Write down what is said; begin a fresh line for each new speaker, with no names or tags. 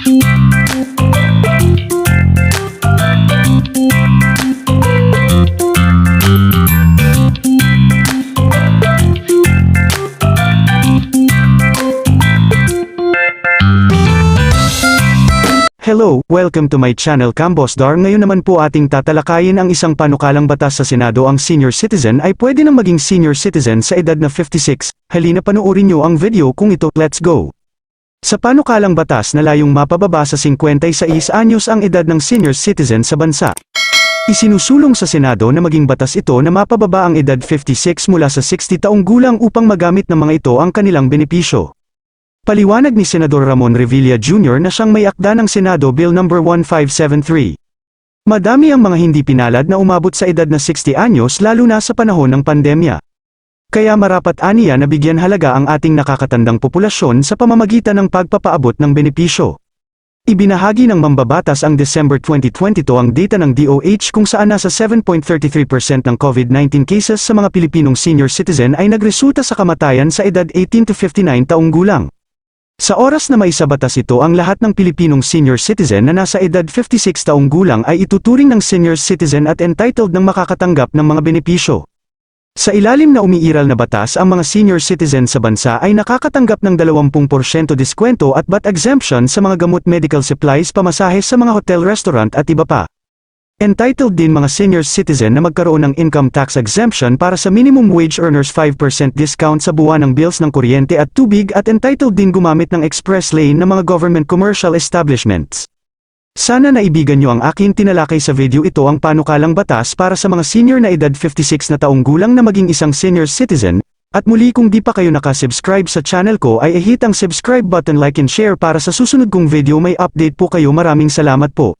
Hello, welcome to my channel Cambosdar. Ngayon naman po ating tatalakayin ang isang panukalang batas sa Senado ang senior citizen ay pwede nang maging senior citizen sa edad na 56. Halina panoorin nyo ang video kung ito, let's go. Sa panukalang batas na layong mapababa sa 56 anyos ang edad ng senior citizen sa bansa. Isinusulong sa Senado na maging batas ito na mapababa ang edad 56 mula sa 60 taong gulang upang magamit ng mga ito ang kanilang benepisyo. Paliwanag ni Senador Ramon Revilla Jr. na siyang may akda ng Senado Bill No. 1573. Madami ang mga hindi pinalad na umabot sa edad na 60 anyos lalo na sa panahon ng pandemya. Kaya marapat aniya na bigyan halaga ang ating nakakatandang populasyon sa pamamagitan ng pagpapaabot ng benepisyo. Ibinahagi ng mambabatas ang December 2022 ang data ng DOH kung saan nasa 7.33% ng COVID-19 cases sa mga Pilipinong senior citizen ay nagresulta sa kamatayan sa edad 18 to 59 taong gulang. Sa oras na may batas ito ang lahat ng Pilipinong senior citizen na nasa edad 56 taong gulang ay ituturing ng senior citizen at entitled ng makakatanggap ng mga benepisyo. Sa ilalim na umiiral na batas ang mga senior citizen sa bansa ay nakakatanggap ng 20% diskwento at VAT exemption sa mga gamot medical supplies pamasahe sa mga hotel restaurant at iba pa. Entitled din mga senior citizen na magkaroon ng income tax exemption para sa minimum wage earners 5% discount sa buwan ng bills ng kuryente at tubig at entitled din gumamit ng express lane ng mga government commercial establishments. Sana naibigan nyo ang akin tinalakay sa video ito ang panukalang batas para sa mga senior na edad 56 na taong gulang na maging isang senior citizen, at muli kung di pa kayo nakasubscribe sa channel ko ay i-hit ang subscribe button like and share para sa susunod kong video may update po kayo maraming salamat po.